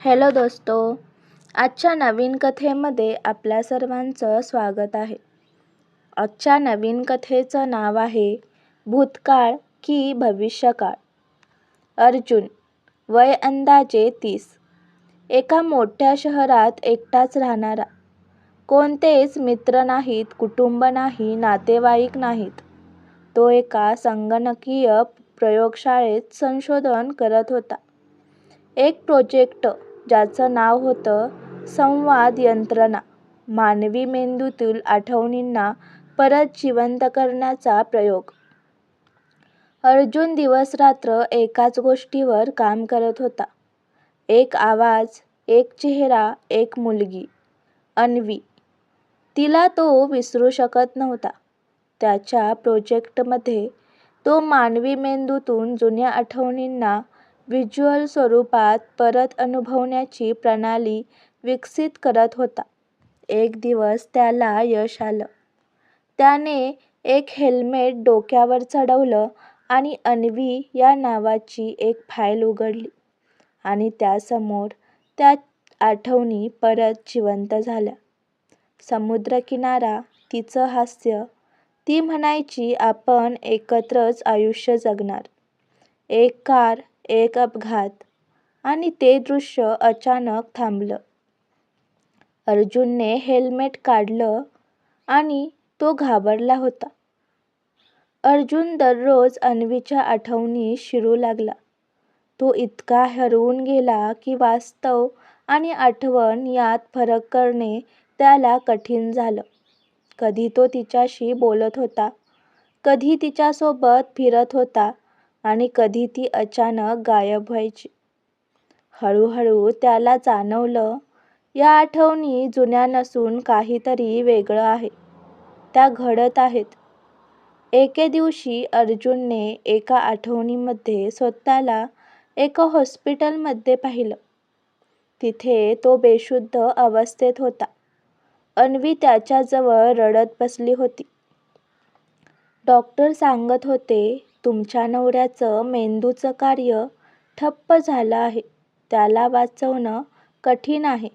Hello दोस्तो आजच्या नवीन कथेमध्ये आपल्या सर्वांचं स्वागत आहे. आजच्या नवीन कथेचं नाव आहे भूतकाळ की भविष्यकाळ. अर्जुन वय अंदाजे तीस. एका मोठ्या शहरात एकटाच राहणारा. कोणतेच मित्र नाहीत कुटुंब नाही नातेवाईक नाहीत. तो एका संगणकीय प्रयोगशाळेत संशोधन करत होता. एक प्रोजेक्ट ज्याचं नाव होतं संवाद यंत्रणा. मानवी मेंदूतील आठवणींना परत जिवंत करण्याचा प्रयोग. अर्जुन दिवसरात्र एकाच गोष्टीवर काम करत होता. एक आवाज एक चेहरा एक मुलगी. अन्वी. तिला तो विसरू शकत नव्हता. त्याच्या प्रोजेक्टमध्ये तो मानवी मेंदूतून जुन्या आठवणींना व्हिज्युअल स्वरूपात परत अनुभवण्याची प्रणाली विकसित करत होता. एक दिवस त्याला यश आलं. त्याने एक हेल्मेट डोक्यावर चढवलं आणि अन्वी या नावाची एक फाईल उघडली आणि त्यासमोर त्या आठवणी परत जिवंत झाल्या. समुद्रकिनारा तिचं हास्य ती म्हणायची आपण एकत्रच आयुष्य जगणार. एक कार एक अपघात आणि ते दृश्य अचानक थांबलं. अर्जुनने हेल्मेट काढलं आणि तो घाबरला होता. अर्जुन दररोज अन्वीच्या आठवणी शिरू लागला. तो इतका हरवून गेला की वास्तव आणि आठवण यात फरक करणे त्याला कठीण झालं. कधी तो तिच्याशी बोलत होता कधी तिच्यासोबत फिरत होता आणि कधी ती अचानक गायब व्हायची. हळूहळू त्याला जाणवलं या आठवणी जुन्या नसून काहीतरी वेगळं आहे. त्या घडत आहेत. एके दिवशी अर्जुनने एका आठवणीमध्ये स्वतःला एका हॉस्पिटलमध्ये पाहिलं. तिथे तो बेशुद्ध अवस्थेत होता. अन्वी त्याच्याजवळ रडत बसली होती. डॉक्टर सांगत होते तुमच्या नवऱ्याचं मेंदूचं कार्य ठप्प झालं आहे. त्याला वाचवणं कठीण आहे.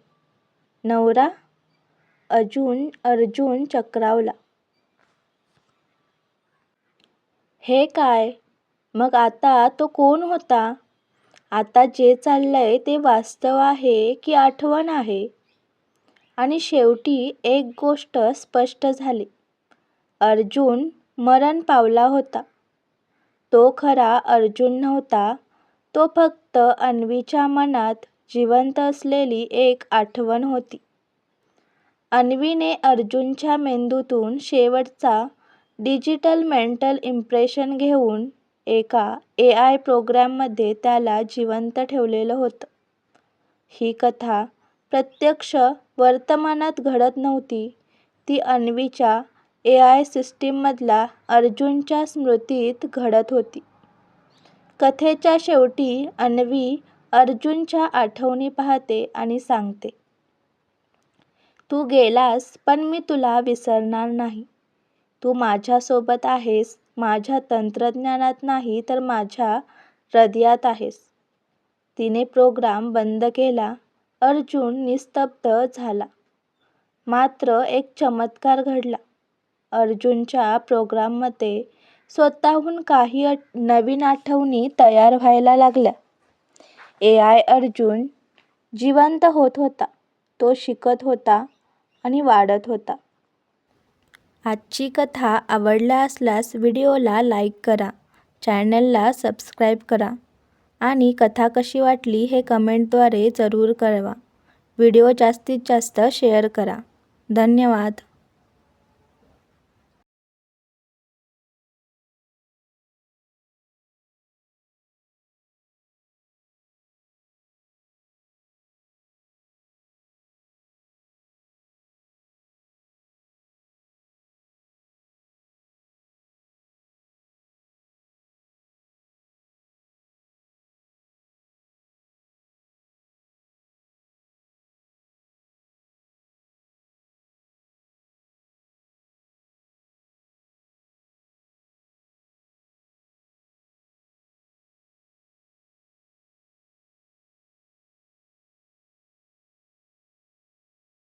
नवरा अजून अर्जुन चक्रावला. हे काय? मग आता तो कोण होता? आता जे चाललंय ते वास्तव आहे की आठवण आहे? आणि शेवटी एक गोष्ट स्पष्ट झाली. अर्जुन मरण पावला होता. तो खरा अर्जुन नव्हता. तो फक्त अन्वीच्या मनात जिवंत असलेली एक आठवण होती. अन्वीने अर्जुनच्या मेंदूतून शेवटचा डिजिटल मेंटल इम्प्रेशन घेऊन एका ए आय प्रोग्रॅममध्ये त्याला जिवंत ठेवलेलं होतं. ही कथा प्रत्यक्ष वर्तमानात घडत नव्हती. ती अन्वीच्या ए आय सिस्टीममधला अर्जुनच्या स्मृतीत घडत होती. कथेच्या शेवटी अन्वी अर्जुनच्या आठवणी पाहते आणि सांगते तू गेलास पण मी तुला विसरणार नाही. तू माझ्यासोबत आहेस माझ्या तंत्रज्ञानात नाही तर माझ्या हृदयात आहेस. तिने प्रोग्राम बंद केला. अर्जुन निस्तब्ध झाला. मात्र एक चमत्कार घडला. अर्जुनच्या प्रोग्राममध्ये स्वतःहून काही नवीन आठवणी तयार व्हायला लागल्या. ए आय अर्जुन जिवंत होत होता. तो शिकत होता आणि वाढत होता. आजची कथा आवडला असल्यास व्हिडिओला लाईक करा चॅनलला सबस्क्राईब करा आणि कथा कशी वाटली हे कमेंटद्वारे जरूर कळवा. व्हिडिओ जास्तीत जास्त शेअर करा. धन्यवाद.